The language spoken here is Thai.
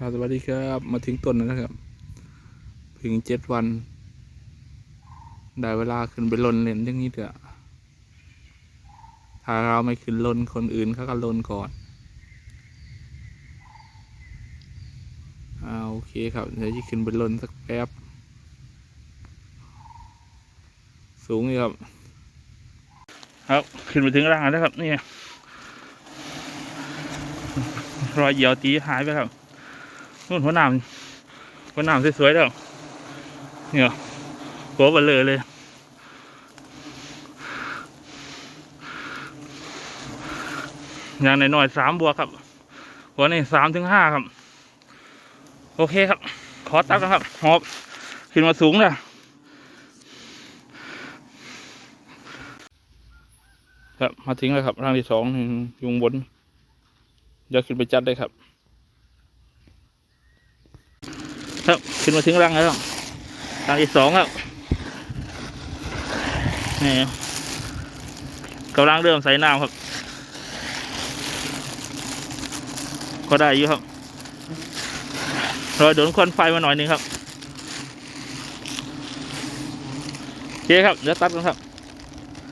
ครับสวัสดีครับ มาถึงต้นแล้วนะครับเถึงเจ็ดวัน ได้เวลาขึ้นไปลนเลนอย่างนี้เถอะถ้าเราไม่ขึ้นลนคนอื่นเขาก็ลนก่อนอ่าโอเคครับเดี๋ยวจะขึ้นไปลนสักแป๊บ สูงอยู่ครับ ครับขึ้นไปถึงร่างแล้วครับนี่รอยเหยียวตีหายไปครับ นู่นหัวหนามหัวหนามสวยๆแล้วเนี่ยหัวเบลเลอเลย อย่างน้อยๆสามบวกครับ หัวนี่สามถึงห้าครับ โอเคครับ ขอตักนะครับ หอบขึ้นมาสูงเลยครับ มาทิ้งแล้วครับร่างที่สองยุงบนเดี๋ยวขึ้นไปจัดได้ครับ ครับขึ้นมาถึงรังแล้วรังที่สองแล้วนี่กำลังเริ่มใส่น้ำครับ ก็ได้อยู่ครับรอยโดนควันไฟมาหน่อยนึงครับโอเคครับเดี๋ยวตัดกันครับ